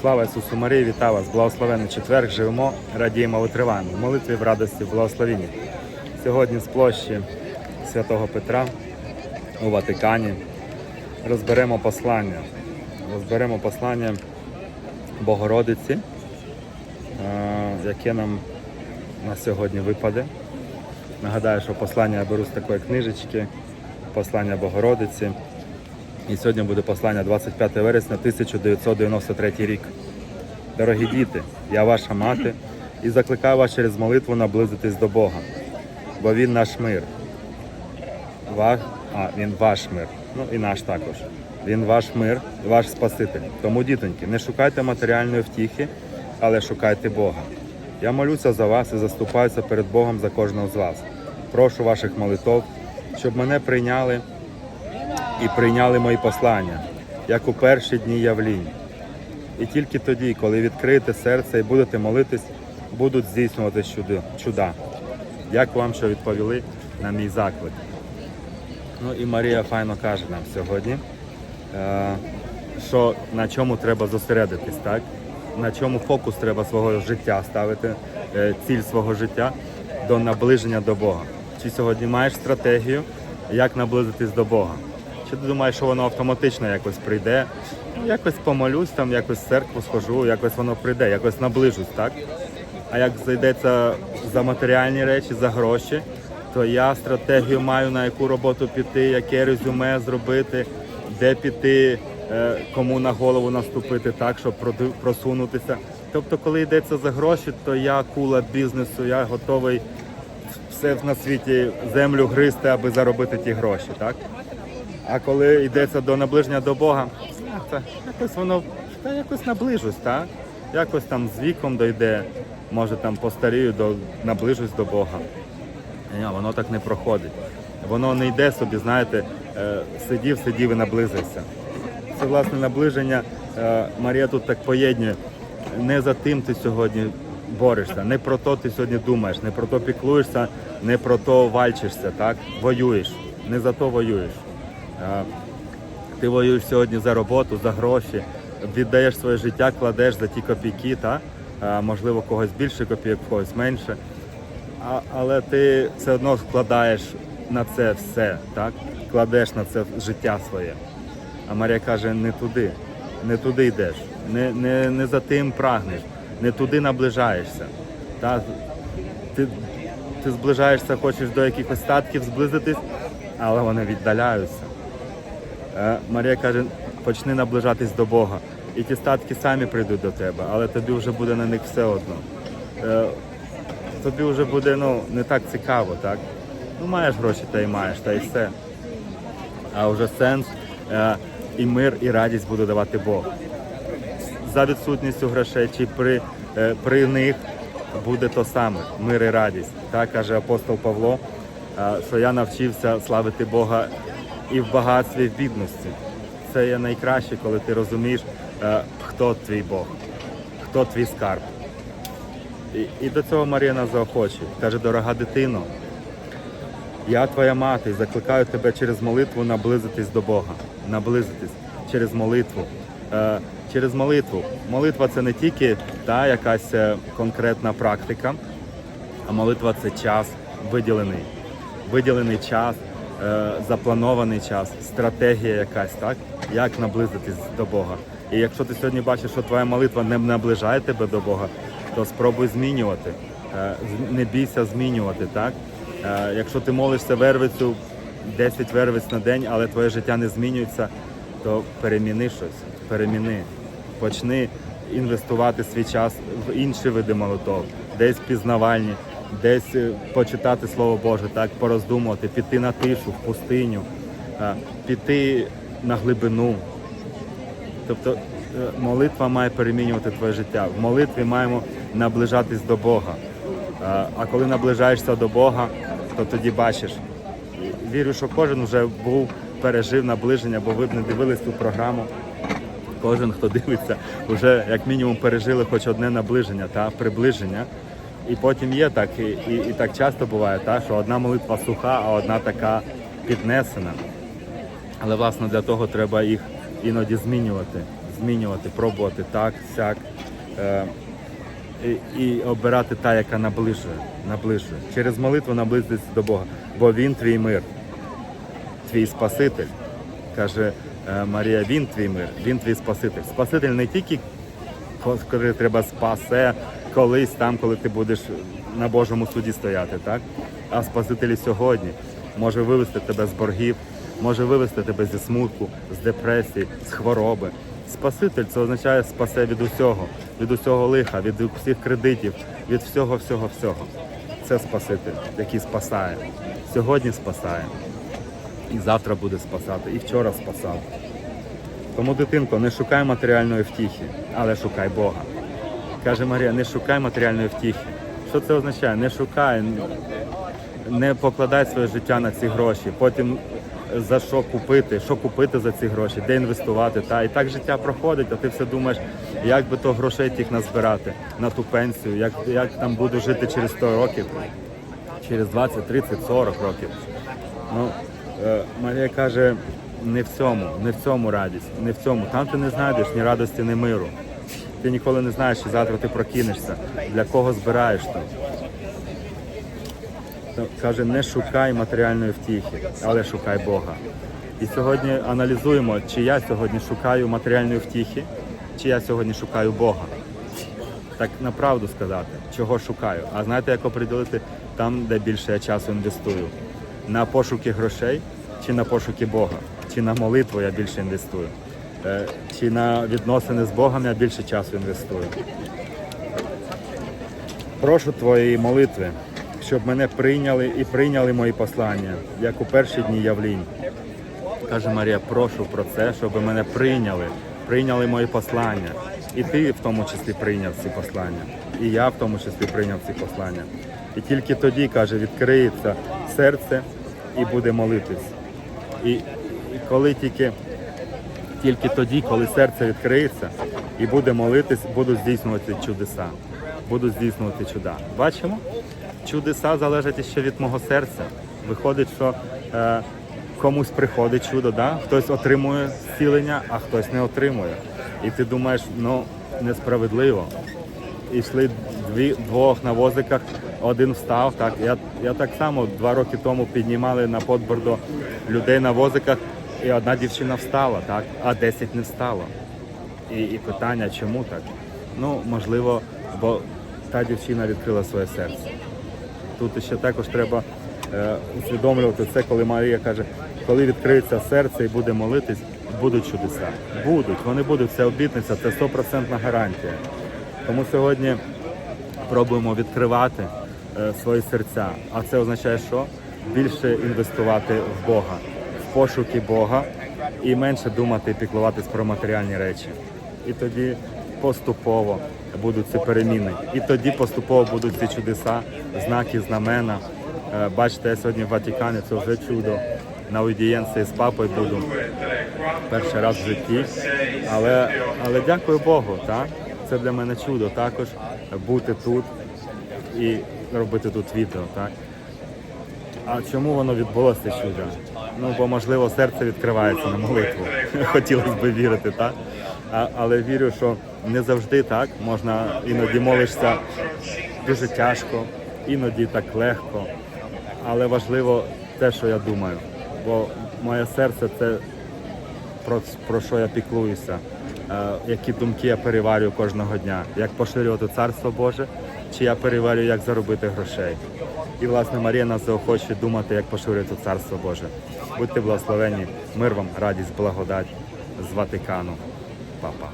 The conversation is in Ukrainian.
Слава Ісусу Марії, вітаю вас! Благословенний четверг, живемо, радіємо, витриваємо. Молитві в радості, в благословенні. Сьогодні з площі Святого Петра у Ватикані розберемо послання. Розберемо послання Богородиці, е, яке нам на сьогодні випаде. Нагадаю, що послання я беру з такої книжечки, послання Богородиці. І сьогодні буде послання 25 вересня 1993 рік. Дорогі діти, я ваша мати і закликаю вас через молитву наблизитись до Бога, бо Він наш мир. Ваш, а, він ваш мир. Ну і наш також. Він ваш мир, ваш Спаситель. Тому, дітоньки, не шукайте матеріальної втіхи, але шукайте Бога. Я молюся за вас і заступаюся перед Богом за кожного з вас. Прошу ваших молитов, щоб мене прийняли і прийняли мої послання, як у перші дні явлінь. І тільки тоді, коли відкриєте серце і будете молитись, будуть здійснювати чуда. Дякую вам, що відповіли на мій заклик. Ну і Марія файно каже нам сьогодні, е, що на чому треба зосередитись, так? на чому фокус треба свого життя ставити, е, ціль свого життя до наближення до Бога. Чи сьогодні маєш стратегію, як наблизитись до Бога? Чи ти думаєш, що воно автоматично якось прийде? Ну, якось помолюсь, там якось в церкву схожу, якось воно прийде, якось наближусь, так? А як зайдеться за матеріальні речі, за гроші, то я стратегію маю на яку роботу піти, яке резюме зробити, де піти, е, кому на голову наступити, так, щоб просунутися. Тобто, коли йдеться за гроші, то я кула бізнесу, я готовий все на світі землю гризти, аби заробити ті гроші, так? А коли йдеться до наближення до Бога, це якось воно та якось наближусь, так? Якось там з віком дойде, може там постарію, до, наближусь до Бога. Ні, воно так не проходить. Воно не йде собі, знаєте, е, сидів, сидів і наблизився. Це власне наближення. е, Марія тут так поєднує. Не за тим ти сьогодні борешся, не про то ти сьогодні думаєш, не про то піклуєшся, не про то вальчишся, так? Воюєш, не за то воюєш. Ти воюєш сьогодні за роботу, за гроші, віддаєш своє життя, кладеш за ті копійки, та? Можливо, когось більше копійок, когось менше. А, але ти все одно складаєш на це все, так? Кладеш на це життя своє. А Марія каже, не туди, не туди йдеш, не, не, не за тим прагнеш, не туди наближаєшся. Та? Ти, ти зближаєшся, хочеш до якихось статків зблизитись, але вони віддаляються. Е, Марія каже, почни наближатись до Бога. І ті статки самі прийдуть до тебе, але тобі вже буде на них все одно. Е, Тобі вже буде ну, не так цікаво, так? Ну, маєш гроші, та й маєш, та й все. А вже сенс е, і мир, і радість буде давати Бог. За відсутністю грошей чи при, при них буде то саме мир і радість. Так каже апостол Павло, що я навчився славити Бога і в багатстві, і в бідності. Це є найкраще, коли ти розумієш, е, хто твій Бог, хто твій скарб. І, і до цього Марія нас заохочує. Каже, дорога дитино, я твоя мати закликаю тебе через молитву наблизитись до Бога. Наблизитись через молитву. Е, через молитву. Молитва це не тільки та якась е, конкретна практика, а молитва це час виділений. Виділений час, запланований час, стратегія якась, так? Як наблизитись до Бога. І якщо ти сьогодні бачиш, що твоя молитва не наближає тебе до Бога, то спробуй змінювати. Е, Не бійся змінювати, так? Е, Якщо ти молишся вервицю 10 вервиць на день, але твоє життя не змінюється, то переміни щось, переміни. Почни інвестувати свій час в інші види молитов, десь пізнавальні, десь е, почитати Слово Боже, так, пороздумувати, піти на тишу, в пустиню, піти на глибину. Тобто е, молитва має перемінювати твоє життя. В молитві маємо наближатись до Бога. А коли наближаєшся до Бога, то тоді бачиш. Вірю, що кожен вже був, пережив наближення, бо ви б не дивились ту програму. Кожен, хто дивиться, вже як мінімум пережили хоч одне наближення та приближення. І потім є так, і, і, і так часто буває, та, що одна молитва суха, а одна така піднесена. Але власне для того треба їх іноді змінювати. змінювати, пробувати так, сяк. Е, і, і обирати та, яка наближує, наближує. Через молитву наблизитися до Бога, бо Він твій мир, твій Спаситель. Каже е, Марія, Він твій мир, Він твій Спаситель. Спаситель не тільки коли треба спасе колись там, коли ти будеш на Божому суді стояти, так? А Спаситель сьогодні може вивести тебе з боргів, може вивести тебе зі смутку, з депресії, з хвороби. Спаситель це означає спасе від усього, від усього лиха, від всіх кредитів, від всього, всього, всього. Це Спаситель, який спасає. Сьогодні спасає. І завтра буде спасати, і вчора спасав. Тому, дитинко, не шукай матеріальної втіхи, але шукай Бога. Каже Марія, не шукай матеріальної втіхи. Що це означає? Не шукай, не покладай своє життя на ці гроші. Потім за що купити, що купити за ці гроші, де інвестувати. Та і так життя проходить, а ти все думаєш, як би то грошей тих назбирати на ту пенсію, як, як там буду жити через 100 років, через 20, 30, 40 років. Ну, е, Марія каже, не в цьому, не в цьому радість, не в цьому. Там ти не знайдеш ні радості, ні миру. Ти ніколи не знаєш, чи завтра ти прокинешся, для кого збираєш там. Каже, не шукай матеріальної втіхи, але шукай Бога. І сьогодні аналізуємо, чи я сьогодні шукаю матеріальної втіхи, чи я сьогодні шукаю Бога. Так направду сказати, чого шукаю. А знаєте, як оприділити там, де більше я часу інвестую? На пошуки грошей чи на пошуки Бога? Чи на молитву я більше інвестую? Е, Чи на відносини з Богом я більше часу інвестую? Прошу твоєї молитви, щоб мене прийняли і прийняли мої послання, як у перші дні явлінь. Каже Марія, прошу про це, щоб мене прийняли, прийняли мої послання. І ти в тому числі прийняв ці послання. І я в тому числі прийняв ці послання. І тільки тоді, каже, відкриється серце і буде молитись. І коли тільки, тільки тоді, коли серце відкриється і буде молитись, будуть здійснювати чудеса. Будуть здійснювати чуда. Бачимо? Чудеса залежать ще від мого серця. Виходить, що е, комусь приходить чудо, да? хтось отримує зцілення, а хтось не отримує. І ти думаєш, ну несправедливо. І йшли дві, двох на возиках, один встав. Так. Я, я так само два роки тому піднімали на подбордо людей на возиках, і одна дівчина встала, так, а 10 не встало. І, і питання, чому так? Ну, можливо, бо та дівчина відкрила своє серце. Тут ще також треба е, усвідомлювати це, коли Марія каже, коли відкриється серце і буде молитись, будуть чудеса. Будуть, вони будуть, це обітниця, це стопроцентна гарантія. Тому сьогодні пробуємо відкривати е, свої серця. А це означає, що більше інвестувати в Бога, пошуки Бога і менше думати і піклуватись про матеріальні речі. І тоді поступово будуть ці переміни. І тоді поступово будуть ці чудеса, знаки, знамена. Е, Бачите, я сьогодні в Ватикані, це вже чудо. На аудієнції з папою буду перший раз в житті. Але, але дякую Богу, так? Це для мене чудо також бути тут і робити тут відео. Так? А чому воно відбулося чудо? Ну, бо можливо серце відкривається на молитву. Хотілося б вірити, так? А, але вірю, що не завжди так. Можна іноді молишся дуже тяжко, іноді так легко. Але важливо те, що я думаю. Бо моє серце це про, про що я піклуюся, е, які думки я переварюю кожного дня, як поширювати царство Боже, чи я переварюю, як заробити грошей. І власне Марія нас заохочує думати, як поширювати царство Боже. Будьте благословені, мир вам, радість, благодать з Ватикану. Папа.